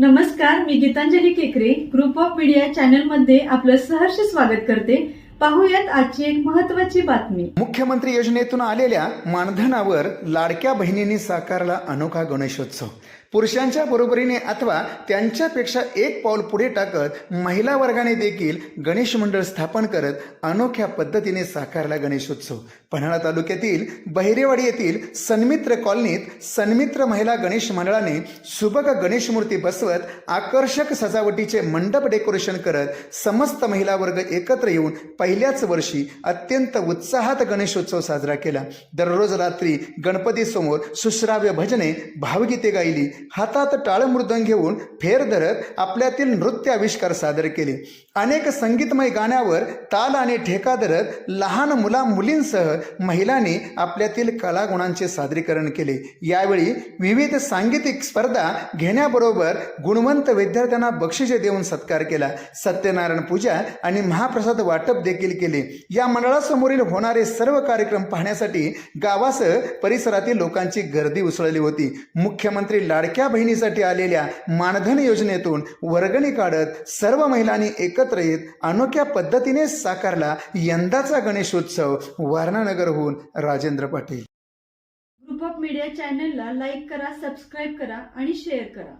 नमस्कार मी गीतांजली केकरे. Group of media चॅनलमध्ये आपलं सहर्ष स्वागत करते. पाहूयात आजची एक महत्वाची बातमी. मुख्यमंत्री योजनेतून आलेल्या मानधनावर लाडक्या बहिणींनी साकारला अनोखा गणेशोत्सव. पुरुषांच्या बरोबरीने अथवा त्यांच्यापेक्षा एक पाऊल पुढे टाकत महिला वर्गाने देखील गणेश मंडळ स्थापन करत अनोख्या पद्धतीने साकारला गणेशोत्सव. पन्हाळा तालुक्यातील बहिरेवाडी येथील सन्मित्र कॉलनीत सन्मित्र महिला गणेश मंडळाने सुबक गणेश मूर्ती बसवत आकर्षक सजावटीचे मंडप डेकोरेशन करत समस्त महिला वर्ग एकत्र येऊन पहिल्याच वर्षी अत्यंत उत्साहात गणेशोत्सव साजरा केला. दररोज रात्री गणपतीसमोर सुश्राव्य भजने भावगीते गायली. हातात टाळ मृदंग घेऊन फेर धरत आपल्यातील नृत्य आविष्कार सादर केले. अनेक संगीतमय गाण्यावर ताल आणि ठेका धरत लहान मुला मुलींसह महिलांनी आपल्यातील कलागुणांचे सादरीकरण केले. यावेळी विविध सांगीतिक स्पर्धा घेण्याबरोबर गुणवंत विद्यार्थ्यांना बक्षिसे देऊन सत्कार केला. सत्यनारायण पूजा आणि महाप्रसाद वाटप देखील केले. या मंडळासमोरील होणारे सर्व कार्यक्रम पाहण्यासाठी गावासह परिसरातील लोकांची गर्दी उसळली होती. मुख्यमंत्री लाड लाडक्या बहिणीसाठी आलेल्या मानधन योजनेतून वर्गणी काढत सर्व महिलांनी एकत्र येत अनोख्या पद्धतीने साकारला यंदाचा Ganeshotsav वारणानगरहून Rajendra Patil. Group of media चॅनलला लाईक करा सबस्क्राईब करा आणि शेअर करा.